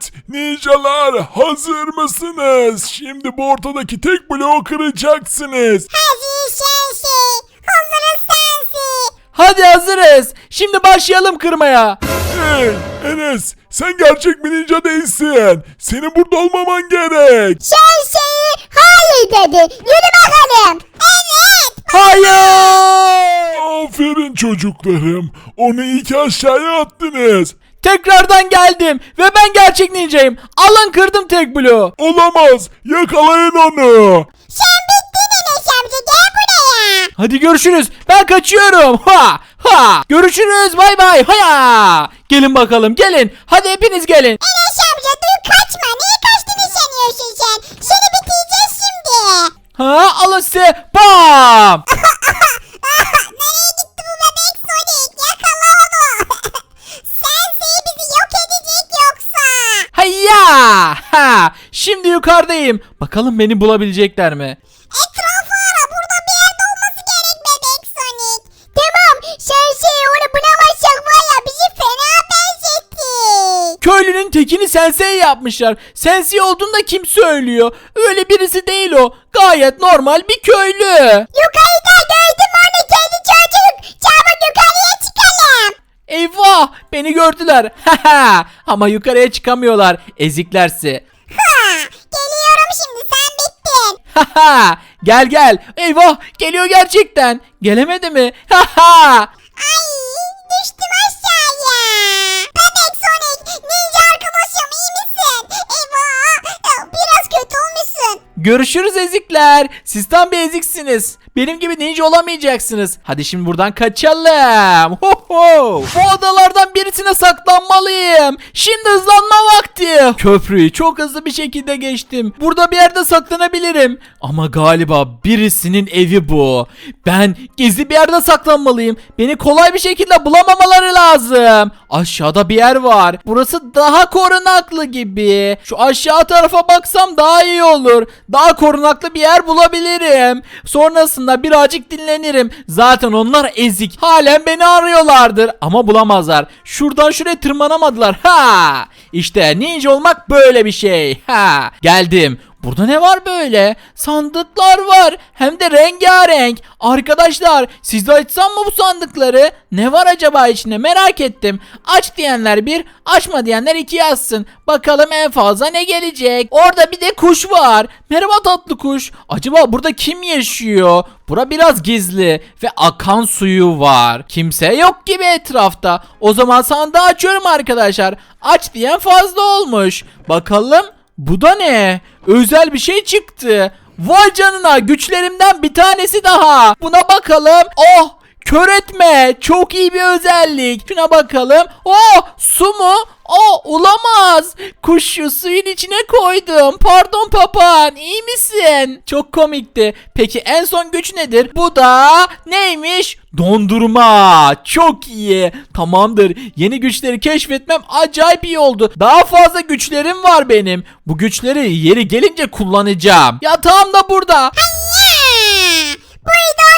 Evet, ninjalar hazır mısınız? Şimdi bu ortadaki tek bloğu kıracaksınız. Hadi sensi. Hazırız sensi. Hadi hazırız. Şimdi başlayalım kırmaya. Hey, Enes, sen gerçek bir ninja değilsin. Senin burada olmaman gerek. Sensi. Hayır dedi. Yürü bakalım. Evet. Hayır. Aferin çocuklarım. Onu iyi ki aşağıya attınız. Tekrardan geldim ve ben gerçek ninjayım. Alın kırdım tek bloğu. Olamaz. Yakalayın onu. Sen bittin Enes amca gel buraya. Hadi görüşürüz. Ben kaçıyorum. Ha ha. Görüşürüz. Bay bay. Ha. Gelin bakalım gelin. Hadi hepiniz gelin. Enes amca dur kaçma. Niye kaçtığını sanıyorsun sen? Seni bitireceğiz şimdi. Ha alın size. Bam. Nereye gitti bu bebek Sonic? Yakala onu. Sensi bizi yok edecek yoksa. Hayya. Ha. Şimdi yukarıdayım. Bakalım beni bulabilecekler mi? Etrafı ara. Burada bir yerde olması gerek bebek Sonic. Tamam. Sensi onu bulamazsak var ya bizi fena benzetti. Köylünün tekini sensei yapmışlar. Sensei olduğunu da kim söylüyor? Öyle birisi değil o. Gayet normal bir köylü. Yukarıda gördüm onu kedi çocuk. Çabuk yukarıya çıkalım. Eyvah beni gördüler. Ama yukarıya çıkamıyorlar eziklerse. Ha, geliyorum şimdi sen bittin. gel gel. Eyvah geliyor gerçekten. Gelemedi mi? Ay düştüm aşağıya. Görüşürüz ezikler. Siz tam bir eziksiniz. Benim gibi ninja olamayacaksınız. Hadi şimdi buradan kaçalım. Ho ho. Bu odalardan birisine saklanmalıyım. Şimdi hızlanma vakti. Köprüyü çok hızlı bir şekilde geçtim. Burada bir yerde saklanabilirim. Ama galiba birisinin evi bu. Ben gizli bir yerde saklanmalıyım. Beni kolay bir şekilde bulamamaları lazım. Aşağıda bir yer var. Burası daha korunaklı gibi. Şu aşağı tarafa baksam daha iyi olur. Daha korunaklı bir yer bulabilirim. Sonrasında birazcık dinlenirim. Zaten onlar ezik. Halen beni arıyorlardır ama bulamazlar. Şuradan şuraya tırmanamadılar. Ha! İşte ninja olmak böyle bir şey. Ha! Geldim. Burada ne var böyle? Sandıklar var. Hem de rengarenk. Arkadaşlar siz de açsam mı bu sandıkları? Ne var acaba içinde merak ettim. Aç diyenler bir, açma diyenler iki yazsın. Bakalım en fazla ne gelecek? Orada bir de kuş var. Merhaba tatlı kuş. Acaba burada kim yaşıyor? Bura biraz gizli ve akan suyu var. Kimse yok gibi etrafta. O zaman sandığı açıyorum arkadaşlar. Aç diyen fazla olmuş. Bakalım bu da ne? Özel bir şey çıktı. Vay canına güçlerimden bir tanesi daha. Buna bakalım. Oh kör etme. Çok iyi bir özellik. Şuna bakalım. Oh su mu? Oh olamaz. Kuşu suyun içine koydum. Pardon papağan iyi misin? Çok komikti. Peki en son güç nedir? Bu da neymiş? Dondurma. Çok iyi. Tamamdır. Yeni güçleri keşfetmem acayip iyi oldu. Daha fazla güçlerim var benim. Bu güçleri yeri gelince kullanacağım. Yatağım da burada. Ya, burada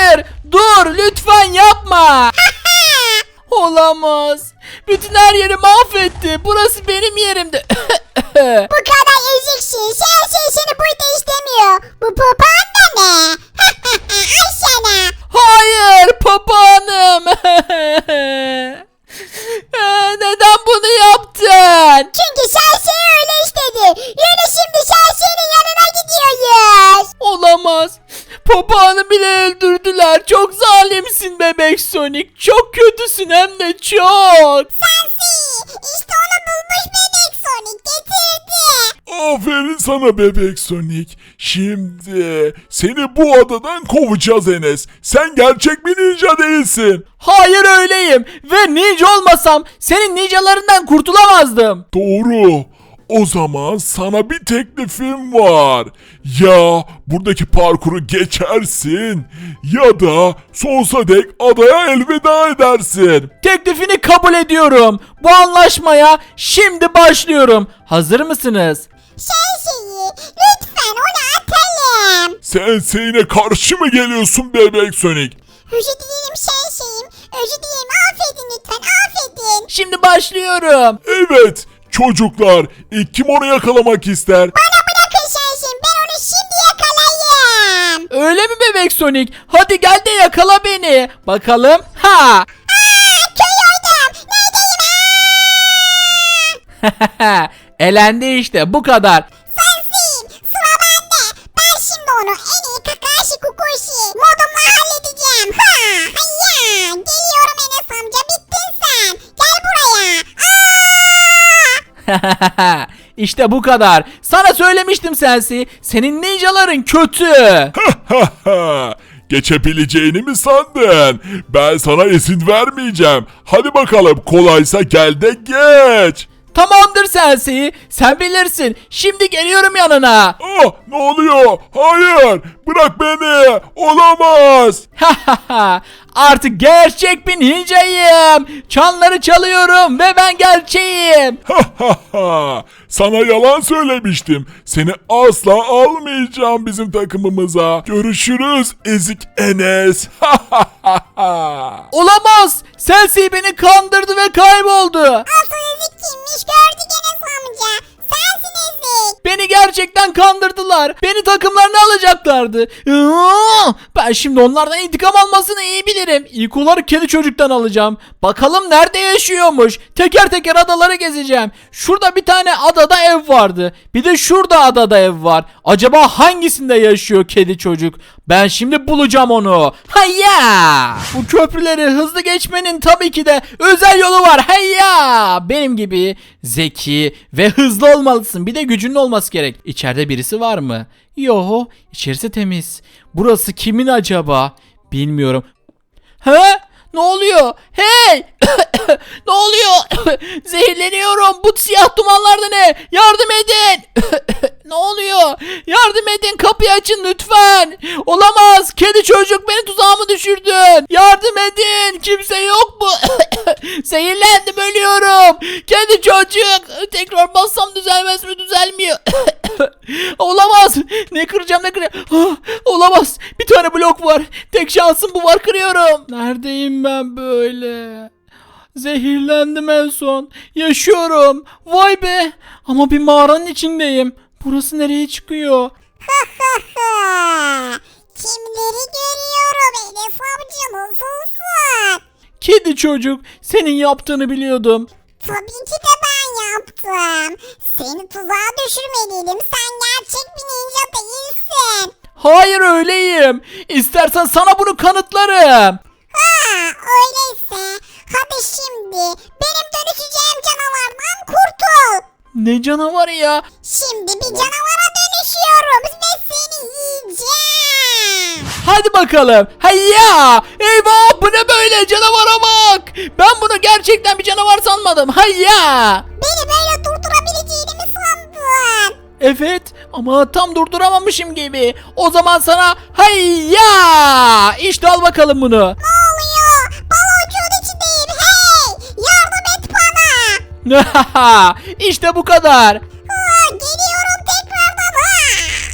Hayır. Dur lütfen yapma. Olamaz. Bütün her yeri mahvetti. Burası benim yerimdi. Bu kadar eziksin. Sen seni burada istemiyor. Bu papağan Sonic. Çok kötüsün hem de çok. Sensi. İşte onu bulmuş bebek Sonic getirdi. Aferin sana bebek Sonic. Şimdi seni bu adadan kovacağız Enes. Sen gerçek bir ninja değilsin. Hayır öyleyim. Ve ninja olmasam senin ninjalarından kurtulamazdım. Doğru. O zaman sana bir teklifim var. Ya buradaki parkuru geçersin ya da sonsuza dek adaya elveda edersin. Teklifini kabul ediyorum. Bu anlaşmaya şimdi başlıyorum. Hazır mısınız? Sensi'yi lütfen onu atalım. Sen seyine karşı mı geliyorsun bebek Sonic? Özür dilerim Sensi. özür dilerim affedin lütfen affedin. Şimdi başlıyorum. Evet çocuklar ilk kim onu yakalamak ister? Bana bırakın sensin ben onu şimdi yakalayayım. Öyle mi bebek Sonic? Hadi gel de yakala beni. Bakalım. Ha! Aa köy oydum neredeyim aa? Elendi işte bu kadar. işte bu kadar. Sana söylemiştim Sensi. Senin ninjaların kötü. Geçebileceğini mi sandın? Ben sana izin vermeyeceğim. Hadi bakalım kolaysa gel de geç. Tamamdır Sensi. Sen bilirsin. Şimdi geliyorum yanına. Ah ne oluyor? Hayır bırak beni. Olamaz. Artık gerçek bir ninjayım. Çanları çalıyorum ve ben gerçeğim. Sana yalan söylemiştim. Seni asla almayacağım bizim takımımıza. Görüşürüz ezik Enes. Olamaz. Sensi beni kandırdı ve kayboldu. Asıl ezik kimmiş gördük Enes amca. Ezik. Beni gerçekten kandırdılar. Beni takımlarına alacaklardı. Ben şimdi onlardan intikam almasını iyi bilirim. İlk olarak kedi çocuktan alacağım. Bakalım nerede yaşıyormuş. Teker teker adaları gezeceğim. Şurada bir tane adada ev vardı. Bir de şurada adada ev var. Acaba hangisinde yaşıyor kedi çocuk? Ben şimdi bulacağım onu. Hayya! Bu köprüleri hızlı geçmenin tabii ki de özel yolu var. Hayya! Benim gibi zeki ve hızlı olmalısın. Bir de gücünün olması gerek. İçeride birisi var mı? Yo, içerisi temiz. Burası kimin acaba? Bilmiyorum. He? Ne oluyor? Hey! ne oluyor? Zehirleniyorum. Bu siyah dumanlar da ne? Yardım edin. ne oluyor? Yardım edin. Kapıyı açın lütfen. Olamaz. Kedi çocuk beni tuzağıma düşürdün. Yardım edin. Kimse yok mu? Zehirlendim ölüyorum. Kedi çocuk. Tekrar bassam düzelmez mi? Düzelmiyor. Olamaz. Ne kıracağım ne kıracağım. Ah, Olamaz. Bir tane blok var. Tek şansım bu var kırıyorum. Neredeyim ben böyle? Zehirlendim en son. Yaşıyorum. Vay be. Ama bir mağaranın içindeyim. Burası nereye çıkıyor? Kimleri görüyorum Enes amca nasılsın? Kedi çocuk. Senin yaptığını biliyordum. Tabii ki de ben yaptım. Seni tuzağa düşürmeliydim. Sen gerçek bir ninja değilsin. Hayır öyleyim. İstersen sana bunu kanıtlarım. Ha öyleyse. Hadi şimdi benim dönüşeceğim canavardan kurtul. Ne canavarı ya? Şimdi bir canavara dönüşüyorum ve seni yiyeceğim. Hadi bakalım. Hayya! Eyvah bu ne böyle canavara bak. Ben bunu gerçekten bir canavar sanmadım. Hayya! Beni böyle durdurabileceğini mi sandın? Evet ama tam durduramamışım gibi. O zaman sana hayya! İşte al bakalım bunu. Ne oluyor? işte bu kadar. Geliyorum tekrardan. Ha!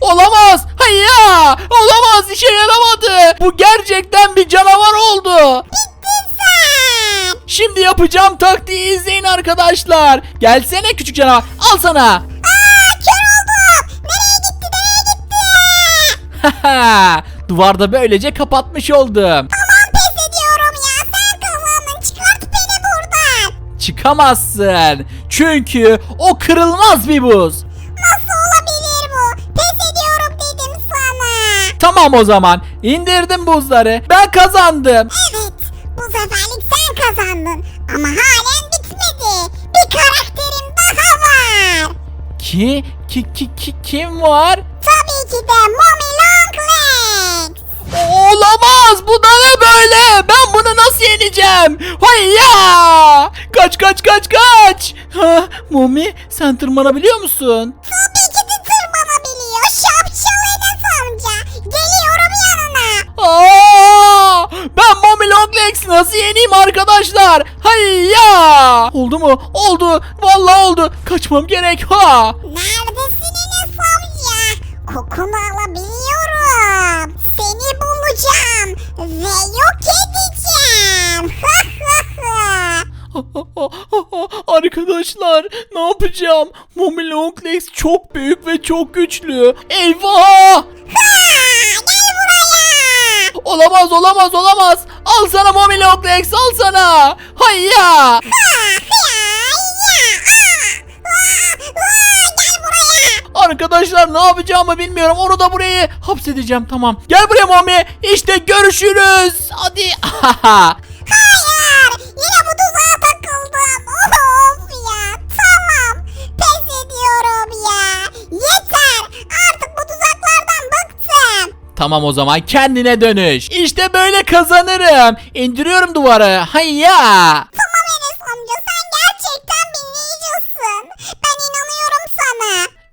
Olamaz. Hayya! Olamaz işe yaramadı. Bu gerçekten bir canavar oldu. Bittin sen. Şimdi yapacağım taktiği izleyin arkadaşlar. Gelsene küçük canavar. Al sana. Aa, kör oldum. Nereye gitti? Nereye gitti? Duvarda böylece kapatmış oldum. Çıkamazsın. Çünkü o kırılmaz bir buz. Nasıl olabilir bu? Pes ediyorum dedim sana. Tamam o zaman. İndirdim buzları. Ben kazandım. Evet. Bu seferlik sen kazandın. Ama halen bitmedi. Bir karakterim daha var. Ki, ki, ki, ki kim var? Tabii ki de Longlegs. Olamaz. Bu da ne böyle? Ben bunu nasıl yeneceğim? Hayya! Kaç kaç kaç kaç. Ha, Mumi sen tırmanabiliyor musun? Tabii ki de tırmanabiliyor. Şapşal Enes amca. Geliyorum yanına. Aa! Ben Mommy Longlegs nasıl yeneyim arkadaşlar? Hayya! Oldu mu? Oldu. Vallahi oldu. Kaçmam gerek ha. Neredesin Enes amca? Kokunu alabiliyorum. Bulacağım ve yok edeceğim. Arkadaşlar ne yapacağım? Mommy Longlegs çok büyük ve çok güçlü. Eyvah! Olamaz olamaz olamaz. Al sana Mommy Longlegs al sana. Hayya! Gel buraya. Arkadaşlar ne yapacağımı bilmiyorum. Onu da buraya hapsedeceğim. Tamam. Gel buraya Mommy. İşte görüşürüz. Hadi. Hayır. Yine bu tuzağa takıldım. Of ya. Tamam. Pes ediyorum ya. Yeter. Artık bu tuzaklardan bıktım. tamam o zaman kendine dönüş. İşte böyle kazanırım. İndiriyorum duvarı. Hayya!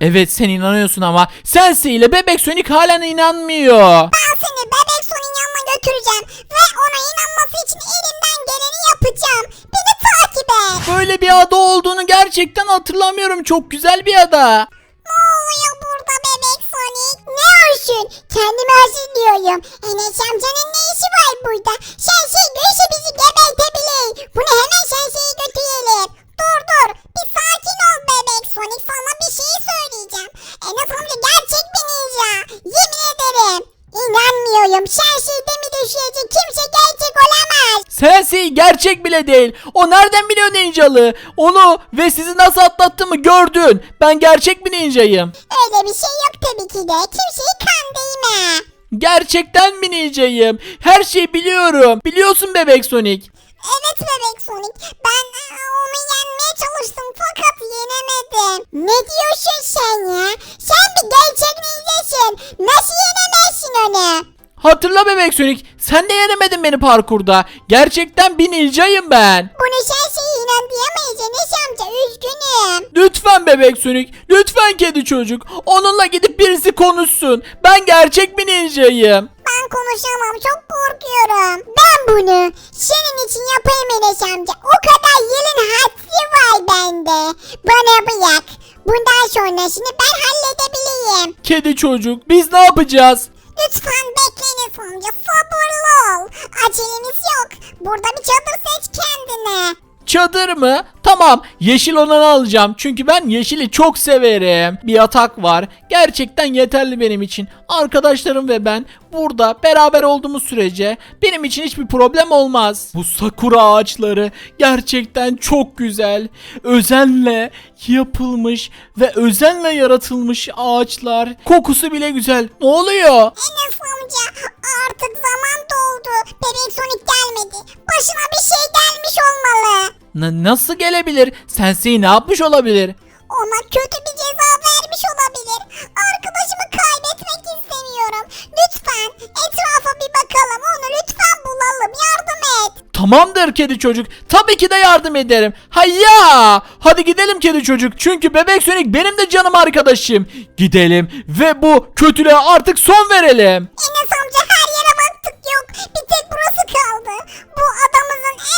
Evet sen inanıyorsun ama Sensi ile Bebek Sonic halen inanmıyor. Ben seni bebek Sonic'in yanına götüreceğim. Ve ona inanması için elimden geleni yapacağım. Beni takip et. Böyle bir ada olduğunu gerçekten hatırlamıyorum. Çok güzel bir ada. Ne oluyor burada bebek Sonic? Ne olsun? Kendimi hazırlıyorum. Enes amcanın ne işi var burada? Şenşey görüşe bizi gebertebilir. Bunu hemen Şenşey'e götürelim. Dur dur. Bir sakin ol bebek Sonic. Sana bir şey söyleyeceğim. Enes amca gerçek bir ninja. Yemin ederim. İnanmıyorum. Şenşey'de mi düşecek? Kimse gerçek olamaz. Sensi gerçek bile değil. O nereden biliyor ninjalı? Onu ve sizi nasıl atlattığımı gördün. Ben gerçek bir ninjayım. Öyle bir şey yok tabii ki de. Kimseyi kandırma. Gerçekten bir ninjayım. Her şeyi biliyorum. Biliyorsun Bebek Sonic. Evet bebek Sonic. Ben e, onu yenmeye çalıştım fakat yenemedim. Ne diyorsun sen ya? Sen bir gerçek ninjasın. Nasıl yenemezsin onu? Hatırla Bebek Sonic. Sen de yenemedin beni parkurda. Gerçekten bir ninjayım ben. Bunu sen şey inan diyemeyiz Enes amca üzgünüm. Lütfen bebek sönük. Lütfen kedi çocuk. Onunla gidip birisi konuşsun. Ben gerçek bir ninjayım. Ben konuşamam çok korkuyorum. Ben bunu senin için yapayım Enes amca. O kadar yılın hadsi var bende. Bana bırak. Bundan sonrasını ben halledebileyim. Kedi çocuk biz ne yapacağız? Lütfen bekle Enes amca sabırlı ol. Acelemiz yok. Burada bir çadır seç kendine. Çadır mı? Tamam yeşil olanı alacağım. Çünkü ben yeşili çok severim. Bir yatak var. Gerçekten yeterli benim için. Arkadaşlarım ve ben burada beraber olduğumuz sürece benim için hiçbir problem olmaz. Bu sakura ağaçları gerçekten çok güzel. Özenle yapılmış ve özenle yaratılmış ağaçlar. Kokusu bile güzel. Ne oluyor? Enes amca artık zaman doldu. Bebek Sonic gelmedi. N- nasıl gelebilir? Sensei ne yapmış olabilir? Ona kötü bir ceza vermiş olabilir. Arkadaşımı kaybetmek istemiyorum. Lütfen etrafa bir bakalım. Onu lütfen bulalım. Yardım et. Tamamdır kedi çocuk. Tabii ki de yardım ederim. Hayya! Hadi gidelim kedi çocuk. Çünkü bebek Sonic benim de canım arkadaşım. Gidelim ve bu kötülüğe artık son verelim. Enes amca her yere baktık yok. Bir tek burası kaldı. Bu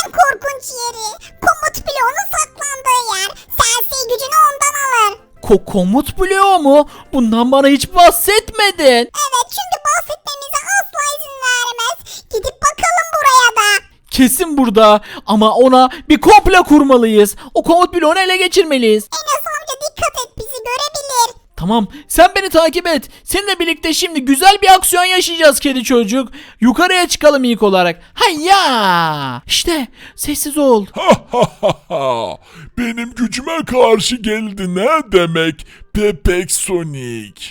en korkunç yeri. Komut bloğunun saklandığı yer. Sensi gücünü ondan alır. Ko komut bloğu mu? Bundan bana hiç bahsetmedin. Evet çünkü bahsetmemize asla izin vermez. Gidip bakalım buraya da. Kesin burada ama ona bir komplo kurmalıyız. O komut bloğunu ele geçirmeliyiz. Enes amca dikkat et bizi görebilir. Tamam sen beni takip et. Seninle birlikte şimdi güzel bir aksiyon yaşayacağız kedi çocuk. Yukarıya çıkalım ilk olarak. Hayya! İşte sessiz ol. Ha ha ha ha. Benim gücüme karşı geldi ne demek? Bebek Sonic.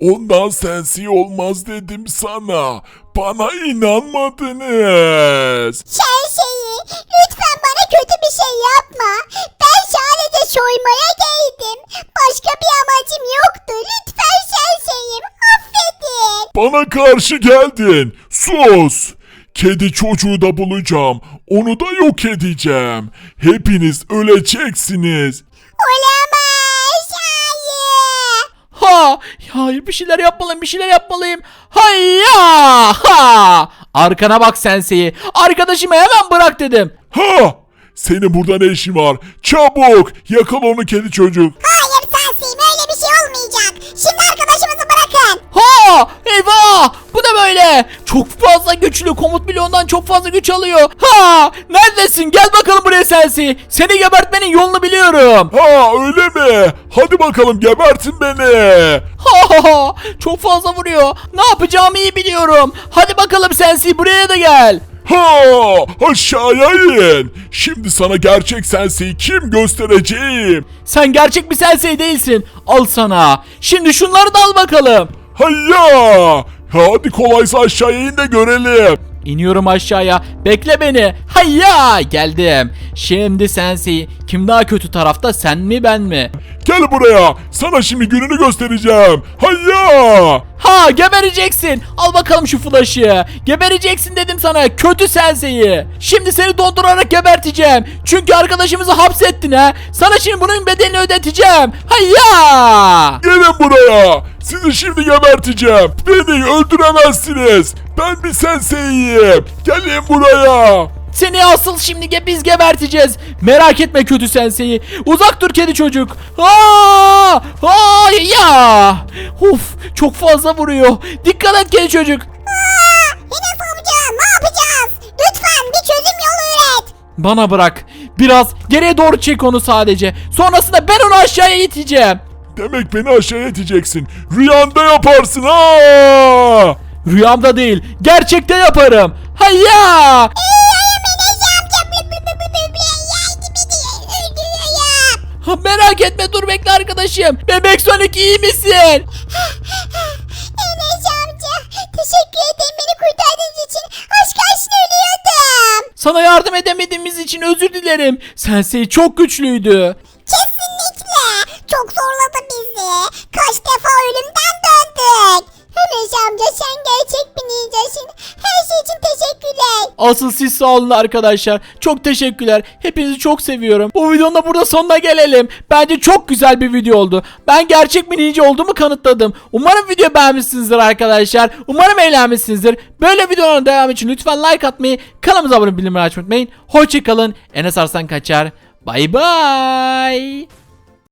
Ondan sensi olmaz dedim sana. Bana inanmadınız. Şey şeyi lütfen bana kötü bir şey yapma. Ben sadece soymaya geldim. Başka bir amacım yoktu. Lütfen şey şeyim affedin. Bana karşı geldin. Sus. Kedi çocuğu da bulacağım. Onu da yok edeceğim. Hepiniz öleceksiniz. Olamaz. Hayır. Ha! Hayır bir şeyler yapmalıyım bir şeyler yapmalıyım. Hayya! Ha! Arkana bak sensei. Arkadaşımı hemen bırak dedim. Ha! Senin burada ne işin var? Çabuk yakala onu kedi çocuk. Hayır sensin öyle bir şey olmayacak. Şimdi arkadaşımızı bırakın. Ha! Eyvah! Böyle? Çok fazla güçlü. Komut bloğundan çok fazla güç alıyor. Ha! Neredesin? Gel bakalım buraya sensi. Seni gebertmenin yolunu biliyorum. Ha öyle mi? Hadi bakalım gebertin beni. Ha ha ha! Çok fazla vuruyor. Ne yapacağımı iyi biliyorum. Hadi bakalım sensi buraya da gel. Ha aşağıya in. Şimdi sana gerçek senseyi kim göstereceğim. Sen gerçek bir sensei değilsin. Al sana. Şimdi şunları da al bakalım. Hayya. Hadi kolaysa aşağıya in de görelim. İniyorum aşağıya. Bekle beni. Hayya geldim. Şimdi sensei kim daha kötü tarafta sen mi ben mi? Gel buraya. Sana şimdi gününü göstereceğim. Hayya. Ha gebereceksin. Al bakalım şu flash'ı. Gebereceksin dedim sana kötü sensei. Şimdi seni dondurarak geberteceğim. Çünkü arkadaşımızı hapsettin ha. Sana şimdi bunun bedelini ödeteceğim. Hayya. Gelin buraya. Sizi şimdi geberteceğim. Beni öldüremezsiniz. Ben bir senseyim. Gelin buraya. Seni asıl şimdi ge biz geberteceğiz. Merak etme kötü sensei. Uzak dur kedi çocuk. Aa! Aa ya! Of çok fazla vuruyor. Dikkat et kedi çocuk. Aa, Enes amca ne yapacağız? Lütfen bir çözüm yolu üret. Bana bırak. Biraz geriye doğru çek onu sadece. Sonrasında ben onu aşağıya iteceğim. Demek beni aşağıya iteceksin. Rüyanda yaparsın ha. Rüyamda değil, gerçekte yaparım. Hayya! Ha, merak etme dur bekle arkadaşım. Bebek Sonic iyi misin? Enes amca teşekkür ederim beni kurtardığınız için. Kalsın ölüyordum. Sana yardım edemediğimiz için özür dilerim. Sensei çok güçlüydü. Kesinlikle. Çok bizi. Kaç defa ölümden döndük. Enes amca sen gerçek bir ninjasın. Her şey için teşekkürler. Asıl siz sağ olun arkadaşlar. Çok teşekkürler. Hepinizi çok seviyorum. Bu videonun da burada sonuna gelelim. Bence çok güzel bir video oldu. Ben gerçek bir ninja olduğumu kanıtladım. Umarım video beğenmişsinizdir arkadaşlar. Umarım eğlenmişsinizdir. Böyle videoların devamı için lütfen like atmayı, kanalımıza abone olmayı, bildirimleri açmayı unutmayın. Hoşçakalın. Enes Arslan Kaçar. Bay bay.